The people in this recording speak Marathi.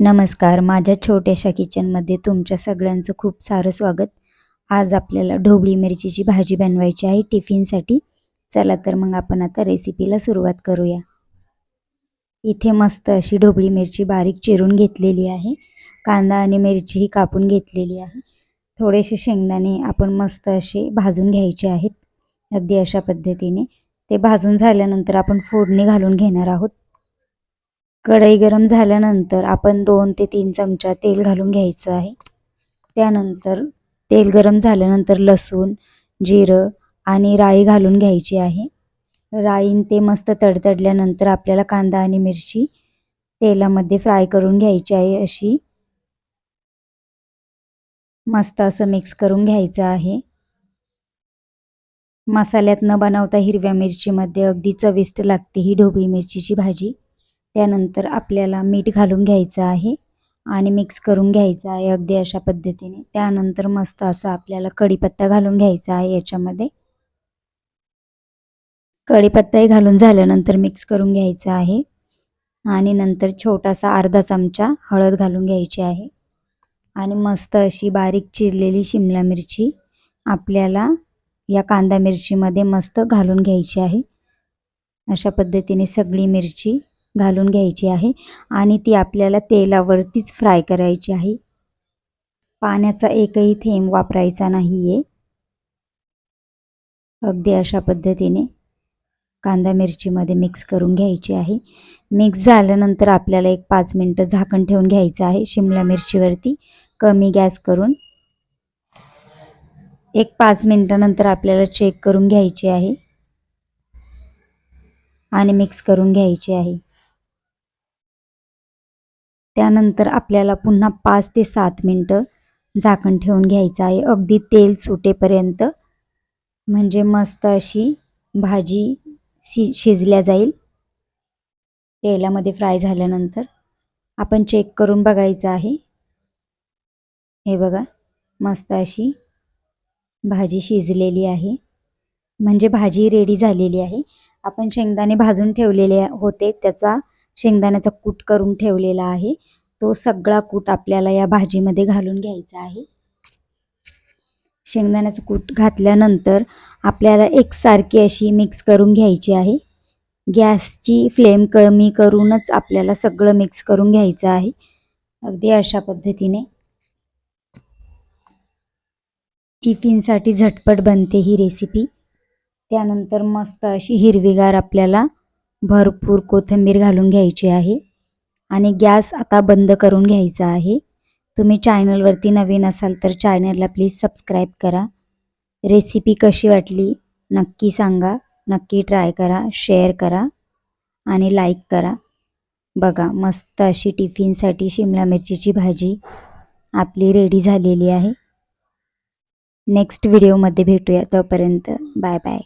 नमस्कार माझ्या छोट्याशा किचनमध्ये तुमच्या सगळ्यांचं खूप सारं स्वागत. आज आपल्याला ढोबळी मिरचीची भाजी बनवायची आहे टिफिनसाठी. चला तर मग आपण आता रेसिपीला सुरुवात करूया. इथे मस्त अशी ढोबळी मिरची बारीक चिरून घेतलेली आहे. कांदा आणि मिरचीही कापून घेतलेली आहे. थोडेसे शेंगदाणे आपण मस्त असे भाजून घ्यायचे आहेत. अगदी अशा पद्धतीने. ते भाजून झाल्यानंतर आपण फोडणी घालून घेणार आहोत. कढई गरम झाल्यानंतर आपण दोन ते तीन चमचा तेल घालून घ्यायचं आहे. त्यानंतर तेल गरम झाल्यानंतर लसूण जिरं आणि राई घालून घ्यायची आहे. राईन ते मस्त तडतडल्यानंतर आपल्याला कांदा आणि मिरची तेलामध्ये फ्राय करून घ्यायची आहे अशी. मस्त असं मिक्स करून घ्यायचं आहे. मसाल्यात न बनवता हिरव्या मिरचीमध्ये अगदी चविष्ट लागते ही ढोबळी मिरचीची भाजी. त्यानंतर आपल्याला मीठ घालून घ्यायचं आहे आणि मिक्स करून घ्यायचं आहे अगदी अशा पद्धतीने. त्यानंतर मस्त असं आपल्याला कढीपत्ता घालून घ्यायचा आहे याच्यामध्ये. कढीपत्ताही घालून झाल्यानंतर मिक्स करून घ्यायचं आहे. आणि नंतर छोटासा अर्धा चमचा हळद घालून घ्यायची आहे. आणि मस्त अशी बारीक चिरलेली शिमला मिरची आपल्याला या कांदा मिरचीमध्ये मस्त घालून घ्यायची आहे. अशा पद्धतीने सगळी मिरची घालून घ्यायची आहे आणि ती आपल्याला तेलावरतीच फ्राय करायची आहे. पाण्याचा एकही थेंब वापरायचा नाही आहे अगदी अशा पद्धतीने कांदा मिरचीमध्ये मिक्स करून घ्यायची आहे. मिक्स झाल्यानंतर आपल्याला एक पाच मिनटं झाकण ठेवून घ्यायचं आहे शिमला मिरचीवरती. कमी गॅस करून एक पाच मिनटानंतर आपल्याला चेक करून घ्यायची आहे. आणि मिक्स करून घ्यायची आहे. त्यानंतर आपल्याला पुन्हा पाच ते सात मिनटं झाकण ठेवून घ्यायचं आहे. अगदी तेल सुटेपर्यंत. म्हणजे मस्त अशी भाजी शि शिजल्या जाईल. तेलामध्ये फ्राय झाल्यानंतर आपण चेक करून बघायचं आहे. हे बघा मस्त अशी भाजी शिजलेली आहे. म्हणजे भाजी रेडी झालेली आहे. आपण शेंगदाणे भाजून ठेवलेले होते. त्याचा शेंगदाण्याचा कूट करून ठेवलेला आहे. तो सगळा कूट आपल्याला या भाजीमध्ये घालून घ्यायचा आहे. शेंगदाण्याचं कूट घातल्यानंतर आपल्याला एकसारखी अशी मिक्स करून घ्यायची आहे. गॅसची फ्लेम कमी करूनच आपल्याला सगळं मिक्स करून घ्यायचं आहे. अगदी अशा पद्धतीने. टिफिनसाठी झटपट बनते ही रेसिपी त्यानंतर मस्त अशी हिरवीगार आपल्याला भरपूर कोथिंबीर घालून घ्यायची आहे. आणि गॅस आता बंद करून घ्यायचा आहे. तुम्ही चॅनलवरती नवीन असाल तर चॅनलला प्लीज सबस्क्राईब करा. रेसिपी कशी वाटली नक्की सांगा. नक्की ट्राय करा शेअर करा आणि लाईक करा. बघा मस्त अशी टिफिनसाठी शिमला मिरचीची भाजी आपली रेडी झालेली आहे. नेक्स्ट व्हिडिओमध्ये भेटूया तोपर्यंत बाय बाय.